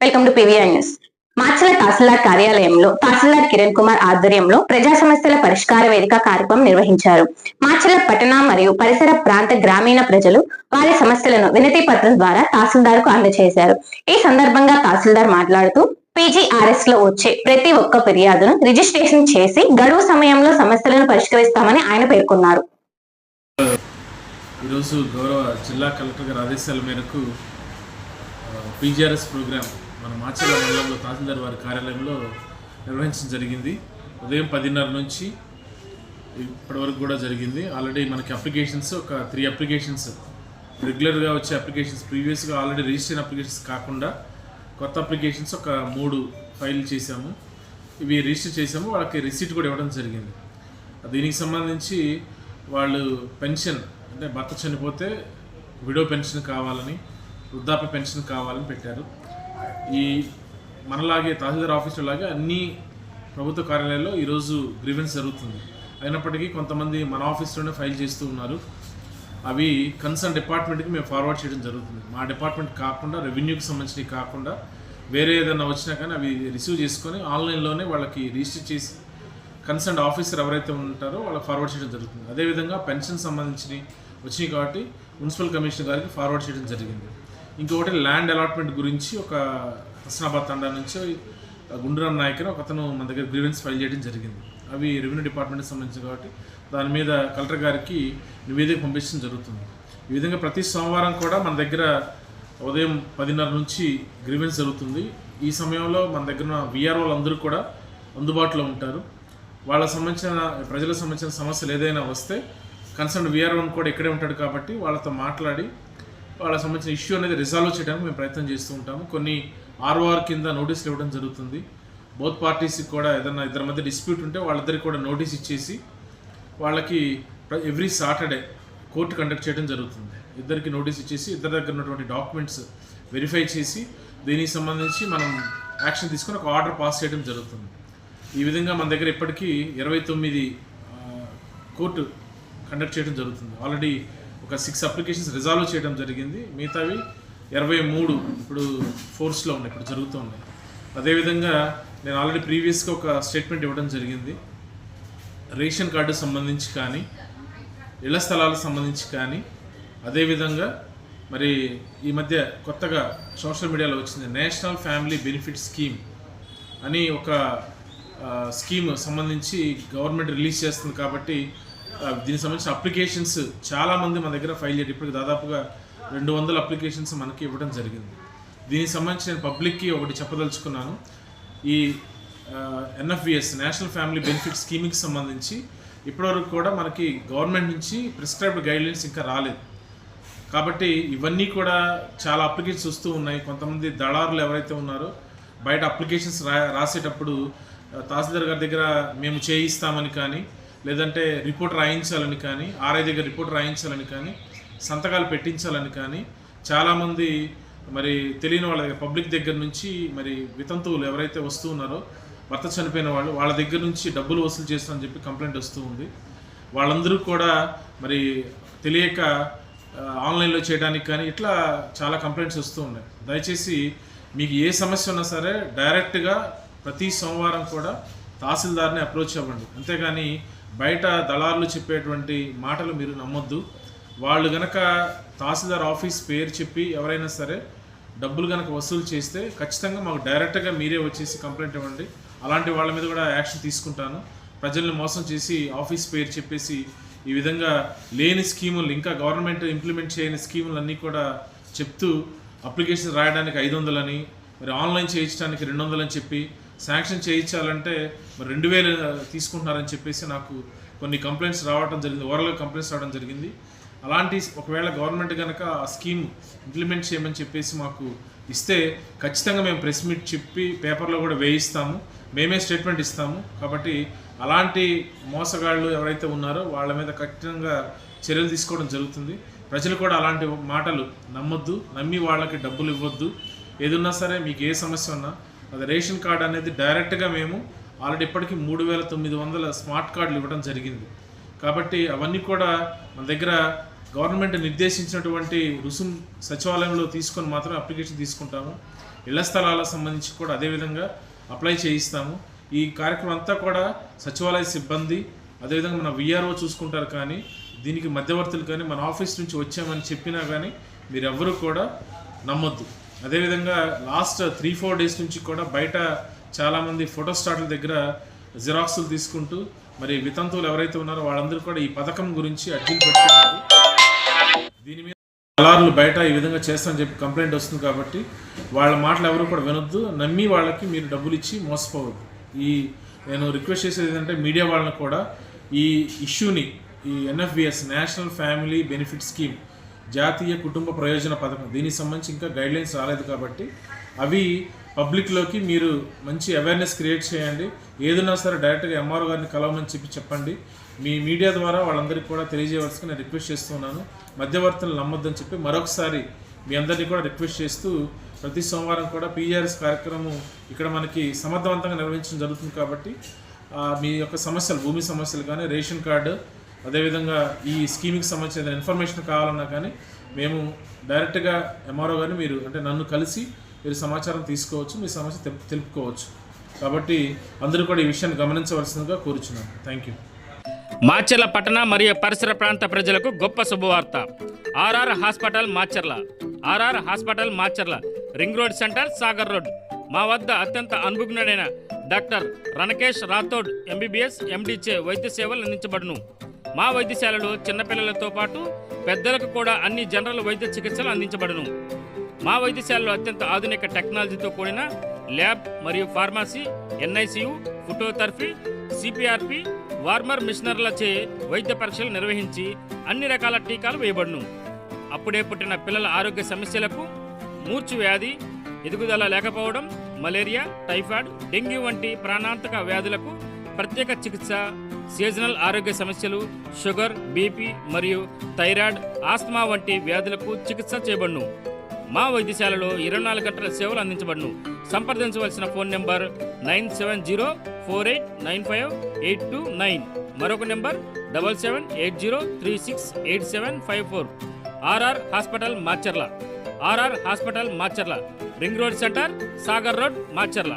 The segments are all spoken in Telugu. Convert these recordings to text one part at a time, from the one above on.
వెల్కమ్ టు పివిఆర్ న్యూస్ మాచల తహసీల్దార్ కార్యాలయంలో తహసీల్దార్ కిరణ్ కుమార్ ఆధ్వర్యంలో ప్రజా సమస్యల పరిష్కార వేదిక కార్యక్రమం నిర్వహించారు. మాచల పట్టణ మరియు పరిసర ప్రాంత గ్రామీణ ప్రజలు వారి సమస్యలను వినతి పత్రం ద్వారా తహసీల్దార్కు అందజేశారు. ఈ సందర్భంగా తహసీల్దార్ మాట్లాడుతూ పీజీఆర్ఎస్లో వచ్చే ప్రతి ఒక్క ఫిర్యాదును రిజిస్ట్రేషన్ చేసి గడువు సమయంలో సమస్యలను పరిష్కరిస్తామని ఆయన పేర్కొన్నారు. ఈరోజు గౌరవ జిల్లా కలెక్టర్ గారి ఆదేశాల మేరకు పీజీఆర్ఎస్ ప్రోగ్రామ్ మన మాచర్ల మండలంలో తహసీల్దార్ వారి కార్యాలయంలో నిర్వహించడం జరిగింది. ఉదయం పదిన్నర నుంచి ఇప్పటివరకు కూడా జరిగింది. ఆల్రెడీ మనకి అప్లికేషన్స్ ఒక త్రీ అప్లికేషన్స్ రెగ్యులర్గా వచ్చే అప్లికేషన్స్ ప్రీవియస్గా ఆల్రెడీ రిజిస్టర్ అప్లికేషన్స్ కాకుండా కొత్త అప్లికేషన్స్ ఒక మూడు ఫైల్ చేశాము. ఇవి రిజిస్టర్ చేసాము వాళ్ళకి రిసీట్ కూడా ఇవ్వడం జరిగింది. దీనికి సంబంధించి వాళ్ళు పెన్షన్ అంటే భర్త చనిపోతే విడో పెన్షన్ కావాలని వృద్ధాప్య పెన్షన్ కావాలని పెట్టారు. ఈ మనలాగే తహసీల్దార్ ఆఫీసులో లాగా అన్ని ప్రభుత్వ కార్యాలయాల్లో ఈరోజు గ్రీవెన్స్ జరుగుతుంది. అయినప్పటికీ కొంతమంది మన ఆఫీస్లోనే ఫైల్ చేస్తూ ఉన్నారు. అవి కన్సర్న్ డిపార్ట్మెంట్కి మేము ఫార్వర్డ్ చేయడం జరుగుతుంది. మా డిపార్ట్మెంట్ కాకుండా రెవెన్యూకి సంబంధించినవి కాకుండా వేరే ఏదైనా వచ్చినా కానీ అవి రిసీవ్ చేసుకొని ఆన్లైన్లోనే వాళ్ళకి రిజిస్టర్ చేసి కన్సర్న్ ఆఫీసర్ ఎవరైతే ఉంటారో వాళ్ళకి ఫార్వర్డ్ చేయడం జరుగుతుంది. అదేవిధంగా పెన్షన్ సంబంధించినవి వచ్చినాయి కాబట్టి మున్సిపల్ కమిషనర్ గారికి ఫార్వర్డ్ చేయడం జరిగింది. ఇంకొకటి ల్యాండ్ అలాట్మెంట్ గురించి ఒక హస్నాబాద్ తండా నుంచి గుండ్రాన్ నాయక్ అని ఒక అతను మన దగ్గర గ్రీవెన్స్ ఫైల్ చేయడం జరిగింది. అవి రెవెన్యూ డిపార్ట్మెంట్కి సంబంధించి కాబట్టి దాని మీద కలెక్టర్ గారికి నివేదిక పంపించడం జరుగుతుంది. ఈ విధంగా ప్రతి సోమవారం కూడా మన దగ్గర ఉదయం పదిన్నర నుంచి గ్రీవెన్స్ జరుగుతుంది. ఈ సమయంలో మన దగ్గర ఉన్న విఆర్ఓలు అందరూ కూడా అందుబాటులో ఉంటారు. వాళ్ళ సంబంధించిన ప్రజలకు సంబంధించిన సమస్యలు ఏదైనా వస్తే కన్సర్న్ విఆర్ కూడా ఇక్కడే ఉంటాడు కాబట్టి వాళ్ళతో మాట్లాడి వాళ్ళకి సంబంధించిన ఇష్యూ అనేది రిజాల్వ్ చేయడానికి మేము ప్రయత్నం చేస్తూ ఉంటాము. కొన్ని ఆర్ఓఆర్ కింద నోటీసులు ఇవ్వడం జరుగుతుంది. బోత్ పార్టీస్కి కూడా ఏదైనా ఇద్దరి మధ్య డిస్ప్యూట్ ఉంటే వాళ్ళిద్దరికి కూడా నోటీస్ ఇచ్చేసి వాళ్ళకి ఎవ్రీ సాటర్డే కోర్టు కండక్ట్ చేయడం జరుగుతుంది. ఇద్దరికి నోటీస్ ఇచ్చేసి ఇద్దరి దగ్గర ఉన్నటువంటి డాక్యుమెంట్స్ వెరిఫై చేసి దీనికి సంబంధించి మనం యాక్షన్ తీసుకొని ఒక ఆర్డర్ పాస్ చేయడం జరుగుతుంది. ఈ విధంగా మన దగ్గర ఇప్పటికీ ఇరవై తొమ్మిది కోర్టు కండక్ట్ చేయడం జరుగుతుంది. ఆల్రెడీ ఒక సిక్స్ అప్లికేషన్స్ రిజాల్వ్ చేయడం జరిగింది. మిగతావి ఇరవై మూడు ఇప్పుడు ఫోర్స్లో ఉన్నాయి ఇప్పుడు జరుగుతూ ఉన్నాయి. అదేవిధంగా నేను ఆల్రెడీ ప్రీవియస్గా ఒక స్టేట్మెంట్ ఇవ్వడం జరిగింది. రేషన్ కార్డు సంబంధించి కానీ ఇళ్ళ స్థలాలకు సంబంధించి కానీ అదేవిధంగా మరి ఈ మధ్య కొత్తగా సోషల్ మీడియాలో వచ్చింది నేషనల్ ఫ్యామిలీ బెనిఫిట్ స్కీమ్ అని ఒక స్కీమ్ సంబంధించి గవర్నమెంట్ రిలీజ్ చేస్తుంది కాబట్టి దీనికి సంబంధించిన అప్లికేషన్స్ చాలామంది మన దగ్గర ఫైల్ చేయడం ఇప్పటికి దాదాపుగా రెండు వందల అప్లికేషన్స్ మనకి ఇవ్వడం జరిగింది. దీనికి సంబంధించి నేను పబ్లిక్కి ఒకటి చెప్పదలుచుకున్నాను. ఈ ఎన్ఎఫ్విఎస్ నేషనల్ ఫ్యామిలీ బెనిఫిట్ స్కీమ్కి సంబంధించి ఇప్పటివరకు కూడా మనకి గవర్నమెంట్ నుంచి ప్రిస్క్రైబ్డ్ గైడ్లైన్స్ ఇంకా రాలేదు. కాబట్టి ఇవన్నీ కూడా చాలా అప్లికేషన్స్ వస్తూ ఉన్నాయి. కొంతమంది దళారులు ఎవరైతే ఉన్నారో బయట అప్లికేషన్స్ రా రాసేటప్పుడు తహసీల్దార్ గారి దగ్గర మేము చేయిస్తామని కానీ లేదంటే రిపోర్ట్ రాయించాలని కానీ ఆర్ఐ దగ్గర రిపోర్ట్ రాయించాలని కానీ సంతకాలు పెట్టించాలని కానీ చాలామంది మరి తెలియని వాళ్ళ దగ్గర పబ్లిక్ దగ్గర నుంచి మరి వితంతువులు ఎవరైతే వస్తూ ఉన్నారో భర్త చనిపోయిన వాళ్ళు వాళ్ళ దగ్గర నుంచి డబ్బులు వసూలు చేస్తామని చెప్పి కంప్లైంట్ వస్తూ ఉంది. వాళ్ళందరూ కూడా మరి తెలియక ఆన్లైన్లో చేయడానికి కానీ ఇట్లా చాలా కంప్లైంట్స్ వస్తూ ఉన్నాయి. దయచేసి మీకు ఏ సమస్య ఉన్నా సరే డైరెక్ట్గా ప్రతి సోమవారం కూడా తహసీల్దార్ని అప్రోచ్ అవ్వండి. అంతేగాని బయట దళారులు చెప్పేటువంటి మాటలు మీరు నమ్మొద్దు. వాళ్ళు గనక తహసీల్దార్ ఆఫీస్ పేరు చెప్పి ఎవరైనా సరే డబ్బులు కనుక వసూలు చేస్తే ఖచ్చితంగా మాకు డైరెక్ట్గా మీరే వచ్చేసి కంప్లైంట్ ఇవ్వండి. అలాంటి వాళ్ళ మీద కూడా యాక్షన్ తీసుకుంటాను. ప్రజల్ని మోసం చేసి ఆఫీస్ పేరు చెప్పేసి ఈ విధంగా లేని స్కీములు ఇంకా గవర్నమెంట్ ఇంప్లిమెంట్ చేయని స్కీములు అన్నీ కూడా చెప్తూ అప్లికేషన్ రాయడానికి ఐదు వందలని మరి ఆన్లైన్ చేయించడానికి రెండు వందలని చెప్పి శాంక్షన్ చేయించాలంటే మరి రెండు వేలు తీసుకుంటున్నారని చెప్పేసి నాకు కొన్ని కంప్లైంట్స్ రావడం జరిగింది ఓవరాల్గా కంప్లైంట్స్ రావడం జరిగింది. అలాంటి ఒకవేళ గవర్నమెంట్ కనుక ఆ స్కీమ్ ఇంప్లిమెంట్ చేయమని చెప్పేసి మాకు ఇస్తే ఖచ్చితంగా మేము ప్రెస్ మీట్ చెప్పి పేపర్లో కూడా వేయిస్తాము మేమే స్టేట్మెంట్ ఇస్తాము. కాబట్టి అలాంటి మోసగాళ్ళు ఎవరైతే ఉన్నారో వాళ్ళ మీద ఖచ్చితంగా చర్యలు తీసుకోవడం జరుగుతుంది. ప్రజలు కూడా అలాంటి మాటలు నమ్మొద్దు నమ్మి వాళ్ళకి డబ్బులు ఇవ్వద్దు. ఏదున్నా సరే మీకు ఏ సమస్య ఉన్నా అది రేషన్ కార్డు అనేది డైరెక్ట్గా మేము ఆల్రెడీ ఇప్పటికీ మూడు వేల తొమ్మిది వందల స్మార్ట్ కార్డులు ఇవ్వడం జరిగింది. కాబట్టి అవన్నీ కూడా మన దగ్గర గవర్నమెంట్ నిర్దేశించినటువంటి రుసుం సచివాలయంలో తీసుకొని మాత్రం అప్లికేషన్ తీసుకుంటాము. ఇళ్ళ స్థలాలకు సంబంధించి కూడా అదేవిధంగా అప్లై చేయిస్తాము. ఈ కార్యక్రమం అంతా కూడా సచివాలయ సిబ్బంది అదేవిధంగా మన విఆర్ఓ చూసుకుంటారు కానీ దీనికి మధ్యవర్తులు కానీ మన ఆఫీస్ నుంచి వచ్చామని చెప్పినా కానీ మీరెవ్వరూ కూడా నమ్మొద్దు. అదేవిధంగా లాస్ట్ త్రీ ఫోర్ డేస్ నుంచి కూడా బయట చాలామంది ఫోటో స్టాట్ల దగ్గర జిరాక్సులు తీసుకుంటూ మరి వితంతువులు ఎవరైతే ఉన్నారో వాళ్ళందరూ కూడా ఈ పథకం గురించి అర్జీలు పెట్టుకున్నారు. దీని మీద అలార్లు బయట ఈ విధంగా చేస్తామని చెప్పి కంప్లైంట్ వస్తుంది కాబట్టి వాళ్ళ మాటలు ఎవరు కూడా వినొద్దు. నమ్మి వాళ్ళకి మీరు డబ్బులు ఇచ్చి మోసపోవద్దు. ఈ నేను రిక్వెస్ట్ చేసేది ఏంటంటే మీడియా వాళ్ళని కూడా ఈ ఇష్యూని ఈ NFBS national family benefit scheme జాతీయ కుటుంబ ప్రయోజన పథకం. దీనికి సంబంధించి ఇంకా గైడ్లైన్స్ రాలేదు కాబట్టి అవి పబ్లిక్లోకి మీరు మంచి అవేర్నెస్ క్రియేట్ చేయండి. ఏదైనా సరే డైరెక్ట్గా ఎంఆర్ఓ గారిని కలవమని చెప్పి చెప్పండి. మీ మీడియా ద్వారా వాళ్ళందరికీ కూడా తెలియజేయవలసిన నేను రిక్వెస్ట్ చేస్తున్నాను మధ్యవర్తులు నమ్మొద్దని చెప్పి మరొకసారి మీ అందరినీ కూడా రిక్వెస్ట్ చేస్తూ ప్రతి సోమవారం కూడా పీఆర్ఎస్ కార్యక్రమం ఇక్కడ మనకి సమర్థవంతంగా నిర్వహించడం జరుగుతుంది కాబట్టి మీ యొక్క సమస్యలు భూమి సమస్యలు కానీ రేషన్ కార్డు అదేవిధంగా ఈ స్కీమ్కి సంబంధించిన ఇన్ఫర్మేషన్ కావాలన్నా కానీ మేము డైరెక్ట్గా ఎంఆర్ఓ గారిని మీరు అంటే నన్ను కలిసి మీరు సమాచారం తీసుకోవచ్చు మీ సమస్య తెలుపుకోవచ్చు. కాబట్టి అందరూ కూడా ఈ విషయాన్ని గమనించవలసిందిగా కోరుచున్నాను. థ్యాంక్ యూ మాచర్ల పట్టణ మరియు పరిసర ప్రాంత ప్రజలకు గొప్ప శుభవార్త. RR hospital Macherla. RR hospital Macherla. Ring road centre Sagar road. మా వద్ద అత్యంత అనుభజ్ఞుడైన డాక్టర్ రణకేష్ రాథోడ్ ఎంబీబీఎస్ ఎండీచే వైద్య సేవలు అందించబడును. మా వైద్యశాలలో చిన్నపిల్లలతో పాటు పెద్దలకు కూడా అన్ని జనరల్ వైద్య చికిత్సలు అందించబడును. మా వైద్యశాలలో అత్యంత ఆధునిక టెక్నాలజీతో కూడిన ల్యాబ్ మరియు pharmacy NICU phototherapy CPRP warmer మిషనర్లచే వైద్య పరీక్షలు నిర్వహించి అన్ని రకాల టీకాలు వేయబడును. అప్పుడే పుట్టిన పిల్లల ఆరోగ్య సమస్యలకు మూర్చు వ్యాధి ఎదుగుదల లేకపోవడం మలేరియా టైఫాయిడ్ డెంగ్యూ వంటి ప్రాణాంతక వ్యాధులకు ప్రత్యేక చికిత్స సీజనల్ ఆరోగ్య సమస్యలు షుగర్ బీపీ మరియు థైరాయిడ్ ఆస్మా వంటి వ్యాధులకు చికిత్స చేయబడును. మా వైద్యశాలలో ఇరవై నాలుగు గంటల సేవలు అందించబడును. సంప్రదించవలసిన phone number nine seven zero four eight nine five eight two nine. మరొక number double seven eight zero three six eight seven five four. RR hospital Macherla. RR hospital Macherla. Ring road centre Sagar road Macherla.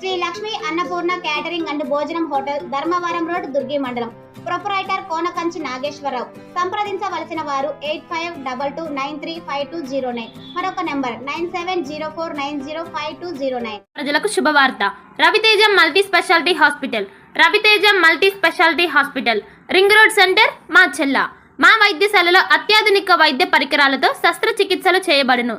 Shri Lakshmi Annapurna catering and భోజనం హోటల్ ధర్మవరం రోడ్ దుర్గి మండలం. ప్రొపరైటర్ కోనకంచి నాగేశ్వరరావు. సంప్రదించవలసిన వారు eight five double two nine three five two zero nine. మరొక number nine seven zero four nine zero five two zero nine. ప్రజలకు శుభవార్త. Raviteja multi speciality hospital. Raviteja multi speciality hospital. Ring road centre Macherla. మా వైద్యశాలలో అత్యాధునిక వైద్య పరికరాలతో శస్త్రచికిత్సలు చేయబడును.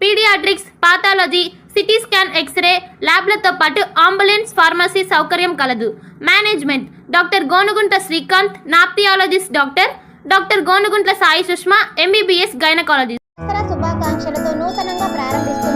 paediatrics pathology CT scan X-ray ల్యాబ్లతో పాటు అంబులెన్స్ ఫార్మసీ సౌకర్యం కలదు. Management doctor Gonugunta Srikanth nephrologist doctor doctor Gonuguntla Sai Sushma MBBS gynaecologist. శుభాకాంక్షలతో నూతనంగా ప్రారంభిస్తున్నారు